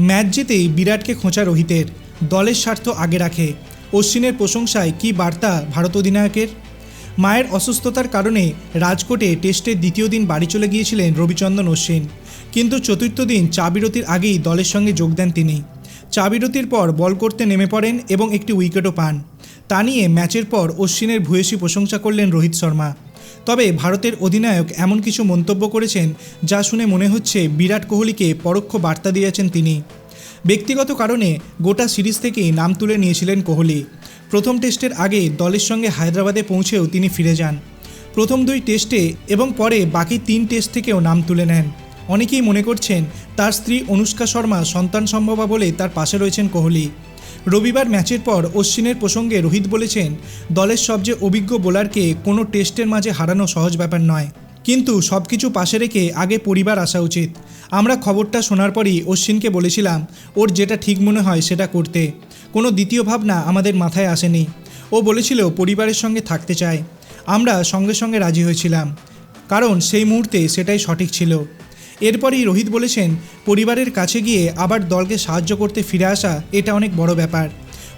Match জিতেই বিরাটকে খোঁচা রোহিতের। দলের স্বার্থ আগে রাখে। অশ্বিনের প্রশংসায় কী বার্তা ভারত অধিনায়কের? মায়ের অসুস্থতার কারণে রাজকোটে টেস্টের দ্বিতীয় দিন বাড়ি চলে গিয়েছিলেন রবিচন্দন অশ্বিন। কিন্তু চতুর্থ দিন চা বিরতির আগেই দলের সঙ্গে যোগ দেন তিনি। চা বিরতির পর বল করতে নেমে পড়েন এবং একটি উইকেটও পান। তা নিয়ে ম্যাচের পর অশ্বিনের ভূয়সী প্রশংসা করলেন রোহিত শর্মা। তবে ভারতের অধিনায়ক এমন কিছু মন্তব্য করেছেন যা শুনে মনে হচ্ছে বিরাট কোহলিকে পরোক্ষ বার্তা দিয়েছেন তিনি। ব্যক্তিগত কারণে গোটা সিরিজ থেকেই নাম তুলে নিয়েছিলেন কোহলি। প্রথম টেস্টের আগে দলের সঙ্গে হায়দ্রাবাদে পৌঁছেও তিনি ফিরে যান। প্রথম দুই টেস্টে এবং পরে বাকি তিন টেস্ট থেকেও নাম তুলে নেন। অনেকেই মনে করছেন তার স্ত্রী অনুষ্কা শর্মা সন্তান সম্ভবা বলে তার পাশে রয়েছেন কোহলি। রবিবার ম্যাচের পর অশ্বিনের প্রসঙ্গে রোহিত বলেছেন, দলের সবচেয়ে অভিজ্ঞ বোলারকে কোনো টেস্টের মাঝে হারানো সহজ ব্যাপার নয়। কিন্তু সব কিছু পাশে রেখে আগে পরিবার আসা উচিত। আমরা খবরটা শোনার পরই অশ্বিনকে বলেছিলাম, ওর যেটা ঠিক মনে হয় সেটা করতে। কোনো দ্বিতীয় ভাবনা আমাদের মাথায় আসেনি। ও বলেছিল পরিবারের সঙ্গে থাকতে চায়। আমরা সঙ্গে সঙ্গে রাজি হয়েছিলাম। কারণ সেই মুহূর্তে সেটাই সঠিক ছিল। এরপরই রোহিত বলেছেন, পরিবারের কাছে গিয়ে আবার দলকে সাহায্য করতে ফিরে আসা এটা অনেক বড় ব্যাপার।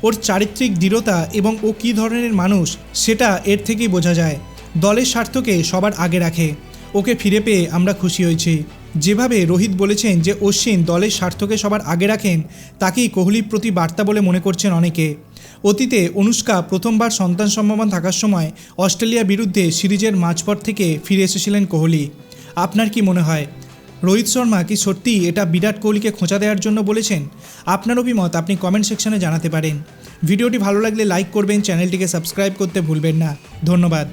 ওর চারিত্রিক দৃঢ়তা এবং ও কী ধরনের মানুষ, সেটা এর থেকেই বোঝা যায়। দলের স্বার্থকে সবার আগে রাখে। ওকে ফিরে পেয়ে আমরা খুশি হয়েছি। যেভাবে রোহিত বলেছেন যে অশ্বিন দলের স্বার্থকে সবার আগে রাখেন, তাকেই কোহলির প্রতি বার্তা বলে মনে করছেন অনেকে। অতীতে অনুষ্কা প্রথমবার সন্তান সম্ভাবনা থাকার সময় অস্ট্রেলিয়া বিরুদ্ধে সিরিজের মাঝপথ থেকে ফিরে এসেছিলেন কোহলি। আপনার কি মনে হয়? রোহিত শর্মা কি সত্যি এটা বিরাট কোহলিকে খোঁচা দেওয়ার জন্য বলেছেন? আপনার অভিমত আপনি কমেন্ট সেকশনে জানাতে পারেন। ভিডিওটি ভালো লাগলে লাইক করবেন চ্যানেলটিকে সাবস্ক্রাইব করতে ভুলবেন না। ধন্যবাদ।